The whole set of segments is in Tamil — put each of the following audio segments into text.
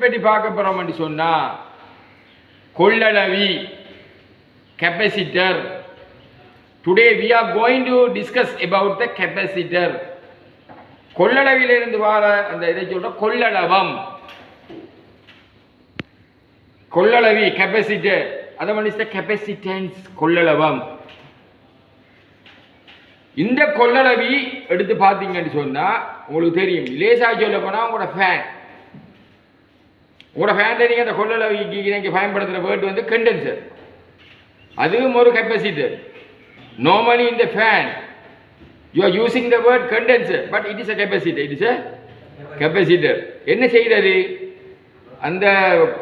பற்றி பார்க்க போறோம்னு சொன்னா கொள்ளளவி capacitor. Today we are going to discuss about the capacitor. கொள்ளளவிலிருந்து வர அந்த இதை சொல்ற கொள்ளளவம். கொள்ளளவி கெப்பாசிட்டர். அதை இஸ் த கெப்பாசிட்டன்ஸ் கொள்ளளவம். இந்த கொள்ளளவி எடுத்து பார்த்தீங்கன்னு சொன்னா உங்களுக்கு தெரியும். லேசாக சொல்ல போனால் உங்களோட ஃபேன் உங்களோட ஃபேன்ல நீங்க அந்த கொள்ளளவிக்கு நீங்க பயன்படுத்துகிற வேர்டு வந்து கண்டென்சர் அதுவும் ஒரு capacitor normally in the fan. You are using the word condenser but it is a capacitor it is a capacitor. என்ன செய்தது? அந்த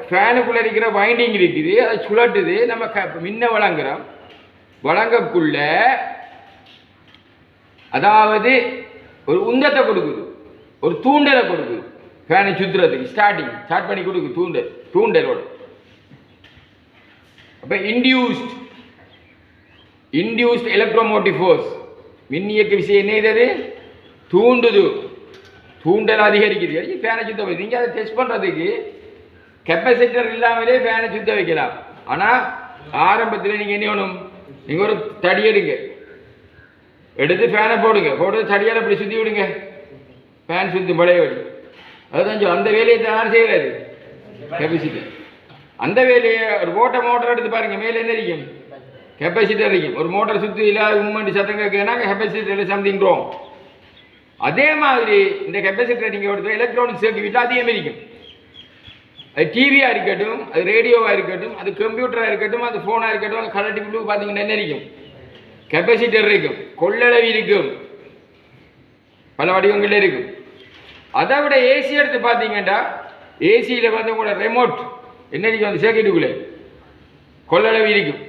ஃபேனுக்குள்ளே இருக்கிற வைண்டிங் இருக்குது அதை சுழட்டுது. நம்ம க மின்ன வழங்குறோம். வழங்கக்குள்ள அதாவது ஒரு உந்தத்தை கொடுக்குது. ஒரு தூண்டலை கொடுக்குது. ஃபேனை சுத்துறதுக்கு ஸ்டார்டிங் ஸ்டார்ட் பண்ணி கொடுக்கு தூண்டல் தூண்டலோடு அப்போ இன்டியூஸ்ட் இன்டியூஸ்ட் எலக்ட்ரோமோட்டிவ் ஃபோர்ஸ் மின் இயக்க விஷயம் என்ன இது? தூண்டுது. தூண்டல் அதிகரிக்குது. அடி ஃபேனை சுத்த வைக்க நீங்கள் அதை டெஸ்ட் பண்ணுறதுக்கு கெப்பாசிட்டர் இல்லாமலே ஃபேனை சுத்த வைக்கலாம். ஆனால் ஆரம்பத்தில் நீங்கள் என்ன வேணும்? நீங்கள் ஒரு தடி எடுங்க. எடுத்து ஃபேனை போடுங்க. போட்டு தடியால் அப்படி சுற்றி விடுங்க. ஃபேன் சுற்றும் பழைய வழி அதுதான் சொல்லு. அந்த வேலையை தான் யார் செய்கிறாரு கெப்பாசிட்டி அந்த வேலையை ஒரு ஓட்டை மோட்டர் எடுத்து பாருங்க மேலே என்ன இருக்கும் கெப்பாசிட்டி இருக்கும் ஒரு மோட்டர் சுற்றி இல்லாத மூமெண்ட் சத்தம் கேட்குன்னா கெப்பாசிட்டியில் சம்திங் ரோங் அதே மாதிரி இந்த கெப்பாசிட்டர் நீங்கள் எடுத்து எலக்ட்ரானிக் சர்க்கியூட் அதிகம் இருக்கும் அது டிவியாக இருக்கட்டும் அது ரேடியோவாக இருக்கட்டும் அது கம்ப்யூட்டராக இருக்கட்டும் அது ஃபோனாக இருக்கட்டும் அது கலர் டிவி பார்த்தீங்கன்னா என்ன இருக்கும் கெப்பாசிட்டர் இருக்கும். கொள்ளளவு இருக்கும். பல வடிவங்கள் இருக்கும். அதை விட ஏசி எடுத்து பார்த்தீங்கன்னா ஏசியில் வந்து உங்களோட ரெமோட் என்ன வந்து சேர்க்கிட்டுக்குள்ளே? கொள்ளளவு இருக்கும்.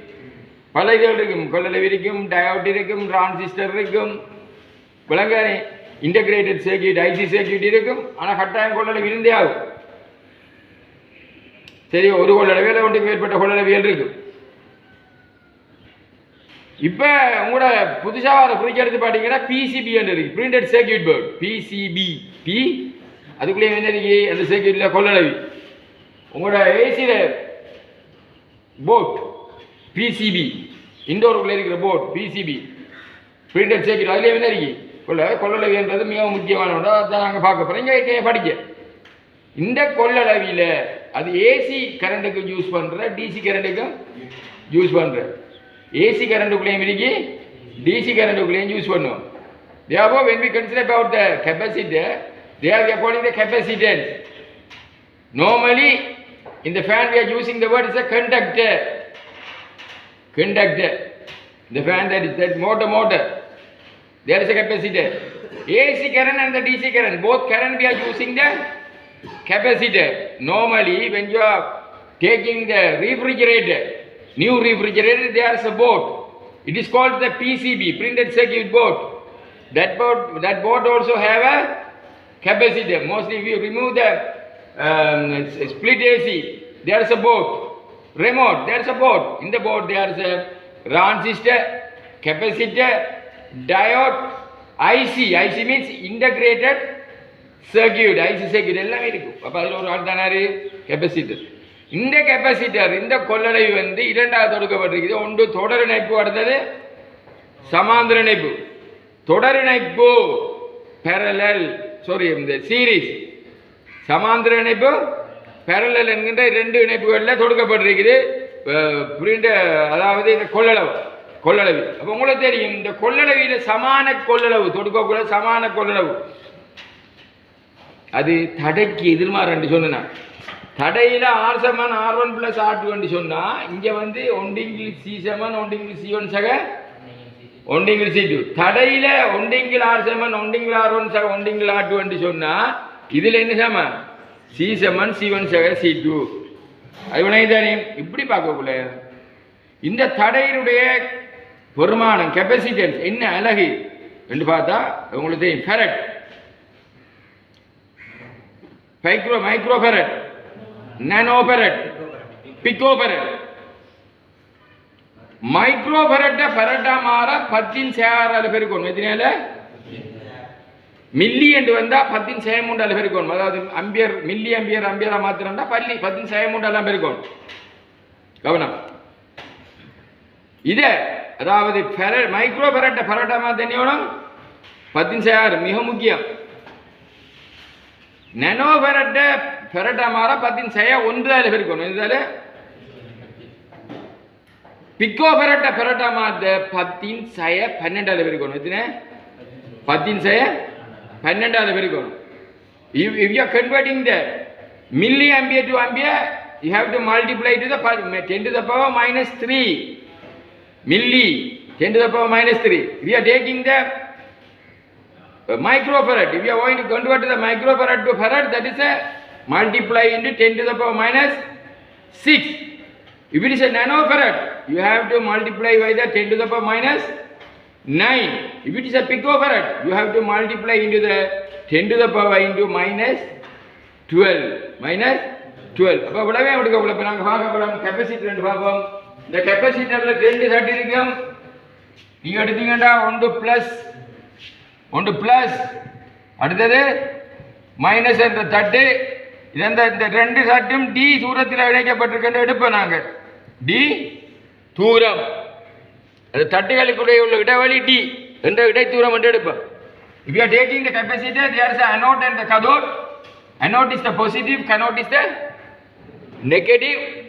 பல இதுகள் இருக்கும். கொள்ளளவு இருக்கும் டயோட் இருக்கும் டிரான்சிஸ்டர் இருக்கும். விளங்கானே இன்டகிரேட்டட் சர்க்கியூட் ஐசி சர்க்கியூட் இருக்கும். ஆனால் கட்டாயம் கொள்ளளவு இருந்தே ஆகும். சரி ஒரு கொள்ளளவில் ஒன்றுக்கு மேற்பட்ட கொள்ளளவியல் இருக்கும். இப்போ உங்களோட புதுசாக வர ஃப்ரிட்ஜ் எடுத்து பார்த்தீங்கன்னா பிசிபி இருக்குது printed circuit board PCB P அதுக்குள்ளேயே என்ன இருக்கு? அந்த சர்க்கியூட்டில் கொள்ளளவி. உங்களோட ஏசியில் போட் பிசிபி இண்டோருக்குள்ளே இருக்கிற போட் பிசிபி பிரிண்டட் சர்க்கியூட் அதுலேயே என்ன இருக்கு? கொள்ள கொள்ளளவின்றது மிகவும் முக்கியமான ஒன்று அதான் நாங்கள் பார்க்க போகிறோம் இங்கே படிக்க இந்த கொள்ளளவியில் அது ஏசி கரண்ட்டுக்கு யூஸ் பண்ணுற டிசி கரண்ட்டுக்கும் யூஸ் பண்ணுற ஏசி கரண்ட்டுக்குள்ளேயும் இருக்கு டிசி கரண்ட்டுக்குள்ளேயும் யூஸ் பண்ணுவோம் therefore when we consider about the capacitor they are we are calling the capacitance normally in the fan we are using the word is a conductor conductor the fan that is that motor motor there is a capacitor AC current and the DC current both current we are using the capacitor normally when you are taking the refrigerator new refrigerator there is a board it is called the PCB printed circuit board that board that board also have a capacitor mostly if you remove the um, s- split AC there is a board remote there is a board in the board there is a transistor capacitor diode IC IC means integrated circuit IC circuit எல்லாமே இருக்கும் அப்போ அதில் ஒரு ஆள் தானே கெப்பாசிட்டர் இந்த கெப்பாசிட்டர் இந்த கொள்ளளவு வந்து இரண்டாவது தொடுக்கப்பட்டிருக்குது. ஒன்று தொடர் இணைப்பு அடுத்தது சமாந்திர இணைப்பு. தொடர் இணைப்பு பெரலல் சாரி இந்த சீரிஸ் சமாந்திர இணைப்பு பெரலல் என்கின்ற ரெண்டு இணைப்புகளில் தொடுக்கப்பட்டிருக்குது. புரிந்த அதாவது இந்த கொள்ளளவு கொள்ளளவு. அப்போ உங்களுக்கு தெரியும் இந்த கொள்ளளவியில் சமான கொள்ளளவு தொடுக்கக்கூட சமான கொள்ளளவு. அது தடைக்கு எதிர்மாறு சொன்னேன் தடையில் R seven R one plus R two சொன்னால் இங்கே வந்து ஒண்டிங்கில் சி செவன் ஒண்டிங்கில் சி ஒன் சக? ஒண்டிங்கில் சி டூ தடையில ஒண்டிங்கில் ஆர் செவன் ஒண்டிங்கில் ஆர் ஒன் சக ஒண்டிங்கில் ஆர் டூ சொன்னால் இதில் என்ன சம? சி செவன் சி ஒன் சக சி டூ அது தானே? இப்படி பார்க்கக்குள்ள இந்த தடையினுடைய பெருமானம் கெப்பாசிட்டன்ஸ் என்ன? அழகு. என்று பார்த்தா உங்களுக்கு தெரியும். Farad micro micro farad nano farad pico farad ஃபெரட்டா மாற பத்தின் சேரால பெருக்கணும். எத்தனையால மில்லி என்று வந்தால் பத்தின் செயமூண்டால் பெருக்கணும். அதாவது அம்பியர் மில்லி அம்பியர் அம்பியரா மாத்திரம்னா பள்ளி பத்தின் செயமூண்டாலாம் பெருக்கணும். கவனம். இதை அதாவது ஃபெரட் மைக்ரோ ஃபெரட்டை ஃபெரட்டா மாத்தனியோனும் பத்தின் சேர் மிக முக்கியம். நெனோ ஃபெரட்டை ஃபெரட்டா மாற பத்தின் செய ஒன்று அதில் பெருக்கணும் இதில் பிக்கோ பெரட்ட பெரட்ட மாத்த பத்தின் சய பன்னெண்டாவது பெருக்கணும் எத்தனை பத்தின் சய பன்னெண்டாவது பெருக்கணும் if, if you are converting the milliampere to ampere you have to multiply to the power- 10 to the power minus 3 milli 10 to the power minus 3 we are taking the uh, microfarad if you are going to convert the microfarad to farad that is a multiply into 10 to the power minus 6 if it is a nanofarad, you have to multiply by the 10 to the power minus 9. If it is a picofarad, you have to multiply into the 10 to the power into minus 12. Minus 12. அப்போ விடவே எடுக்க போல இப்போ நாங்கள் பார்க்க போகிறோம் கெப்பாசிட்டி ரெண்டு பார்ப்போம் இந்த கெப்பாசிட்டரில் ரெண்டு தட்டு இருக்கும் நீங்கள் எடுத்தீங்கன்னா ஒன்று ப்ளஸ் ஒன்று ப்ளஸ் அடுத்தது மைனஸ் என்ற தட்டு இந்த இந்த ரெண்டு தட்டும் டி தூரத்தில் இணைக்கப்பட்டிருக்கின்ற எடுப்போம் நாங்கள் டி தூரம் அது தட்டுகளுக்குள்ளே உள்ள இடைவெளி டி என்ற இடைத்தூரம் என்று எடுப்போம் If you are taking the capacitor, there is a anode and the cathode. Anode is the positive, cathode is the negative.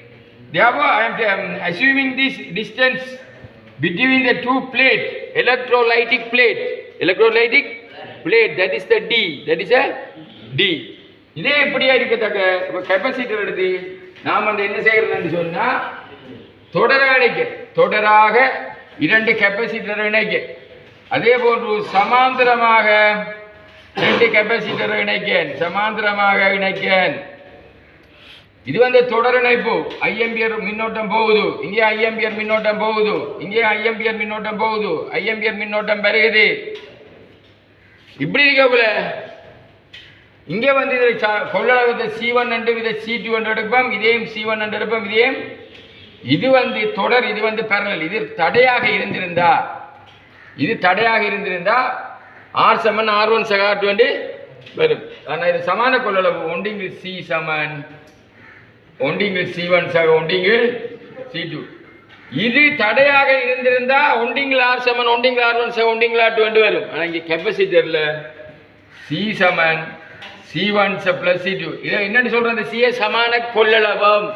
Therefore, I am um, assuming this distance between the two plate, electrolytic plate, electrolytic plate, that is the D, that is a D. இதே இப்படியா இருக்கத்தக்க? இப்போ கெப்பாசிட்டர் எடுத்து நாம் அந்த என்ன செய்யறதுன்னு சொன்னா தொடர இணைக்க தொடராக இரண்டு கெப்பாசிட்டர் இணைக்க. அதே போன்று சமாந்தரமாக ரெண்டு கெப்பாசிட்டர் இணைக்கேன். சமாந்தரமாக இணைக்கேன். இது வந்து தொடர் இணைப்பு. ஐஎம்பியர் மின்னோட்டம் போகுது. இங்கே ஐஎம்பியர் மின்னோட்டம் போகுது. இங்கே ஐஎம்பியர் மின்னோட்டம் போகுது. ஐஎம்பியர் மின்னோட்டம் பெறுகிறது இப்படி இருக்க போல இங்கே வந்து இதை ச- கொள்ளளவு C one and with C two என்று எடுப்போம் இதையும் சி ஒன் என்று எடுப்போம் இதையும். இது வந்து தொடர் இது வந்து பேரலல் இது தடையாக இருந்திருந்தா இது தடையாக இருந்திருந்தா ஆர் சமன் ஆர் ஒன் சகார் வந்து வரும். ஆனால் இது சமான கொள்ளளவு. ஒன்றிங்கில் சி சமன் ஒன்றிங்கில் சி ஒன் சக ஒன்றிங்கில் சி டூ இது தடையாக இருந்திருந்தா ஒன்றிங்கில் ஆர் செமன் ஒன்றிங்கில் ஆர் ஒன் சக ஒன்றிங்கில் ஆர் டூ வரும். ஆனால் இங்கே கெப்பாசிட்டரில் சி சமன் சி ஒன் ச பிளஸ் சி டூ இதை என்னன்னு சொல்றது சிஏ சமான கொள்ளளவம்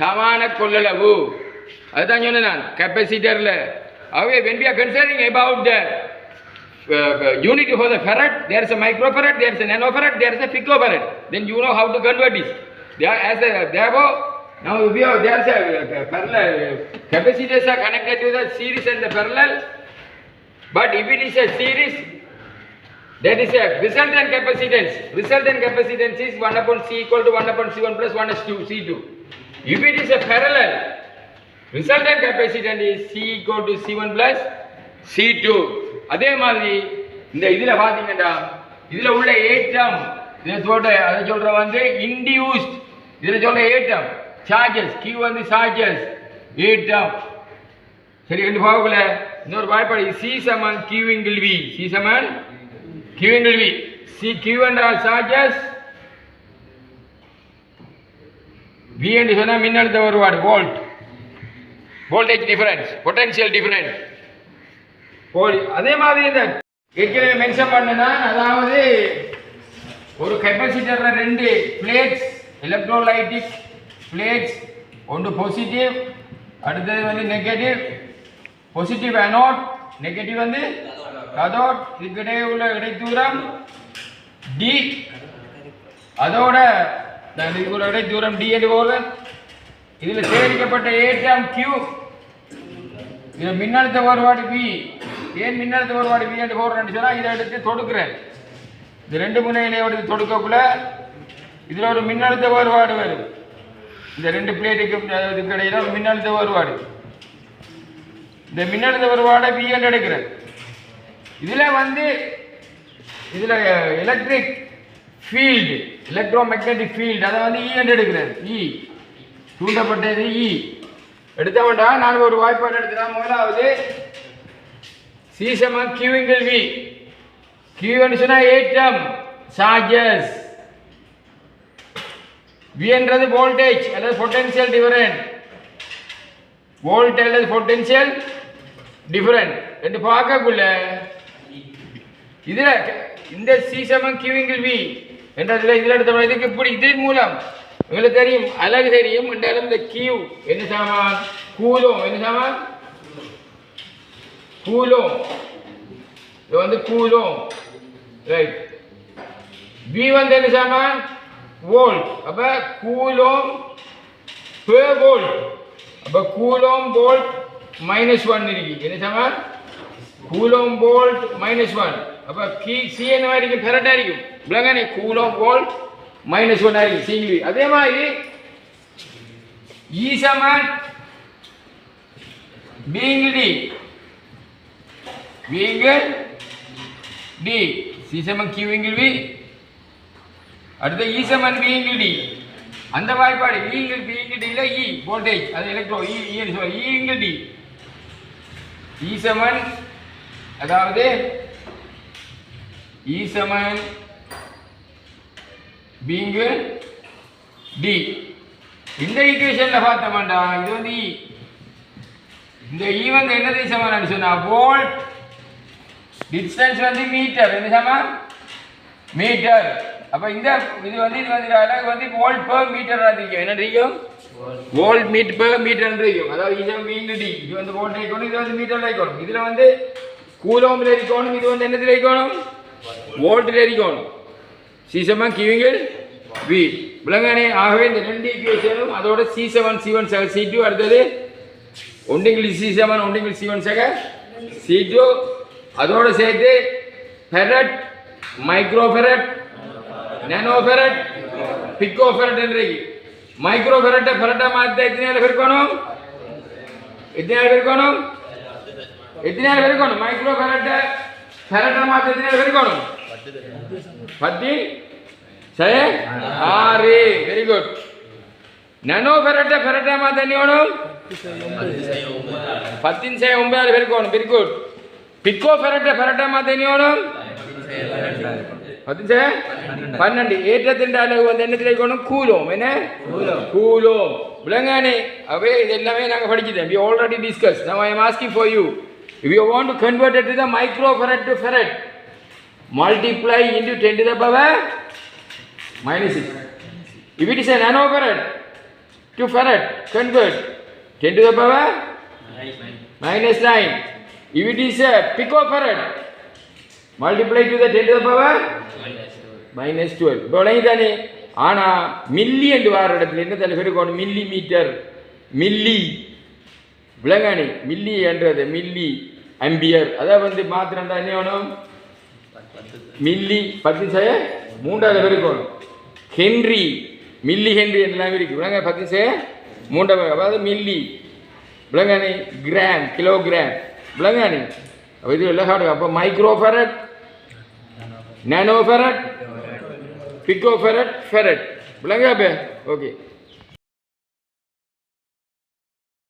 சமான கொள்ளளவு அதுதான் சொன்னேன் நான் கெப்பாசிட்டரில் ஆகவே when we are concerning about the uh, uh, unit for the farad there is a microfarad there is a nanofarad there is a picofarad then you know how to convert this there as a therefore now we have there is a uh, parallel uh, capacitors are connected to the series and the parallel but if it is a series that is a resultant capacitance. Resultant capacitance is 1 upon C equal to 1 upon C1 plus 1 is 2, C2. If it is a parallel, resultant capacitance is C equal to C1 plus C2. அதே மாதிரி இந்த இதுல பாத்தீங்கன்னா இதுல உள்ள ஏற்றம் இதை சொல்ற அதை சொல்ற வந்து இன்டியூஸ்ட் இதுல சொல்ற ஏற்றம் சார்ஜஸ் Q வந்து சார்ஜஸ் ஏற்றம் சரி ரெண்டு பாவக்குள்ள இன்னொரு வாய்ப்பாடு சி சமன் கியூவிங்கில் வி சி சமன் கியூவிங்கில் V C. Q and charges. V என்று சொன்னா மின்னழுத்த வருவாடு volt voltage difference potential difference போல் அதே மாதிரி இந்த ஏற்கனவே மென்ஷன் பண்ணுனா அதாவது ஒரு கெப்பாசிட்டர்ல ரெண்டு பிளேட்ஸ் எலக்ட்ரோலைட்டிக் பிளேட்ஸ் ஒன்று பாசிட்டிவ் அடுத்தது வந்து நெகட்டிவ் பாசிட்டிவ் அனோட் நெகட்டிவ் வந்து கதோட் இதுக்கிடையே உள்ள இடைத்தூரம் டி அதோட இதுக்குள்ள இடைத்தூரம் டி என்று போகிறேன் இதில் சேகரிக்கப்பட்ட ஏற்றம் கியூ இது மின்னழுத்த வேறுபாடு பி ஏன் மின்னழுத்த வேறுபாடு பி என்று போடுறேன்னு சொன்னால் இதை எடுத்து தொடுக்கிறேன். இந்த ரெண்டு முனையிலே எடுத்து தொடுக்கக்குள்ள இதில் ஒரு மின்னழுத்த வேறுபாடு வரும். இந்த ரெண்டு பிளேட்டுக்கும் இதுக்கு இடையில ஒரு மின்னழுத்த வேறுபாடு இந்த மின்னழுத்த வேறுபாடை பி என்று எடுக்கிறேன். இதில் வந்து இதில் electric field electromagnetic field அதை வந்து இ என்று எடுக்கிறேன். இ தூண்டப்பட்டது e. இ எடுத்த வேண்டாம் நான் ஒரு வாய்ப்பாடு எடுத்துனா முதலாவது சீசமன் கியூங்கிள் வி கியூன்னு சொன்னால் ஏற்றம் சார்ஜஸ் வின்றது வோல்டேஜ் அல்லது பொட்டென்சியல் டிஃபரண்ட் வோல்ட் அல்லது பொட்டன்ஷியல் டிஃபரண்ட் என்று பார்க்கக்குள்ள இதுல இந்த சி சமன் கியூங்கில் வி என்றதுல இதுல எடுத்த இதுக்கு இப்படி இதன் மூலம் உங்களுக்கு தெரியும் அழகு தெரியும் என்றாலும் இந்த கியூ என்ன சாமான்? கூலும். என்ன சாமான்? கூலும். இது வந்து கூலும். ரைட் பி வந்து என்ன சாமான்? வோல்ட் அப்ப கூலோம் per வோல்ட் அப்ப கூலோம் வோல்ட் மைனஸ் ஒன் இருக்கு. என்ன சாமான்? கூலோம் வோல்ட் மைனஸ் ஒன் അപ്പോൾ കീ സി എന്നതായിരിക്കും ഫെററ്റായിരിക്കും ഇവിടെ അങ്ങനെ കൂലോ കോൾ മൈനസ് വൺ ആയിരിക്കും സി അതേമാതിരി ഇ സമാൻ ബീങ് ഡി ബീങ് ഡി സി സമൻ ക്യൂവെങ്കിൽ വി அடுத்த இ சமன் பீங்கிள் டி அந்த வாய்ப்பாடு ஈங்கிள் பீங்கிள் டியில் இ வோல்டேஜ் அது எலக்ட்ரோ இ ஈங்கிள் டி ஈ சமன் அதாவது இ சமன் பீங்கு டி. இந்த ஈக்குவேஷன்ல பார்த்தோம்டா இது வந்து இ இந்த இ வந்து என்னது சமன் சொன்னா வோல்ட் டிஸ்டன்ஸ் வந்து மீட்டர் என்ன சமன் மீட்டர் அப்ப இந்த இது வந்து இது வந்து அழகு வந்து வோல்ட் per மீட்டர் இருக்கும் என்ன இருக்கும் வோல்ட் மீட் per மீட்டர் இருக்கும் அதாவது இது மீன் டி. இது வந்து வோல்ட் இருக்கணும் இது வந்து மீட்டர்ல இருக்கணும் இதுல வந்து கூலோம்ல இருக்கணும் இது வந்து என்னத்துல இருக்கணும் வோல்ட்ல இருக்கணும் சீசமா கிவிங்கள் வி விளங்கானே ஆகவே இந்த ரெண்டு ஈக்குவேஷனும் அதோட C seven C one seven C two அடுத்தது. ஒன்றிங்கில் C seven ஒன்றிங்கில் C one second C two அதோட சேர்த்து ஃபெரட் மைக்ரோஃபெரட் ஃபெரட் பிக்கோஃபெரட் என்றைக்கு மைக்ரோஃபெரட்டை ஃபெரட்டை ஃபெரட்டை மாற்ற எத்தனை நாள் இருக்கணும் எத்தனை நாள் இருக்கணும் எத்தனை நாள் இருக்கணும் மைக்ரோஃபெரட்டை ஃபெரட்டை ஃபெரட்டை மாற்ற எத்தனை நாள் இருக்கணும் பத்து சரி ஆறு வெரி குட் நானோ ஃபெரட்டை ஃபெரட்டை மாற்ற என்ன வேணும் பத்தின் சே ஒன்பது பேருக்கணும் வெரி குட் பிக்கோ ஃபெரட்டை ஃபெரட்டை மாற்ற என்ன வேணும் பத்து சே பன்னெண்டு ஏற்றத்தின் அளவு வந்து என்ன கிடைக்கணும் கூலோம் என்ன கூலோம் விளங்கானே அவே இது எல்லாமே நாங்கள் படிச்சுட்டோம் we already discussed now i am asking for you if you want to convert it to the microfarad to farad multiply into 10 to the power minus 6 if it is a nanofarad to farad convert 10 to the power minus 9 if it is a picofarad multiply to the 10 to the power minus 12. இப்போ தானே ஆனால் மில்லி என்று வார இடத்துல என்ன தலை பெருக்கணும் மில்லி மீட்டர் மில்லி விலங்காணி மில்லி என்றது மில்லி அம்பியர் அதை வந்து மாத்திரம் தான் என்ன வேணும் மில்லி பத்து செய்ய மூன்றாவது பெருக்கணும் ஹென்றி. மில்லி ஹென்றி எல்லாம் இருக்கு. விளங்க பத்து செய்ய மூன்றாவது அதாவது மில்லி. விலங்காணி கிராம் கிலோகிராம். விலங்காணி அப்போ இது எல்லாம் சாப்பிடுங்க. அப்போ micro farad nano farad. Pico farad farad விளங்கா okay.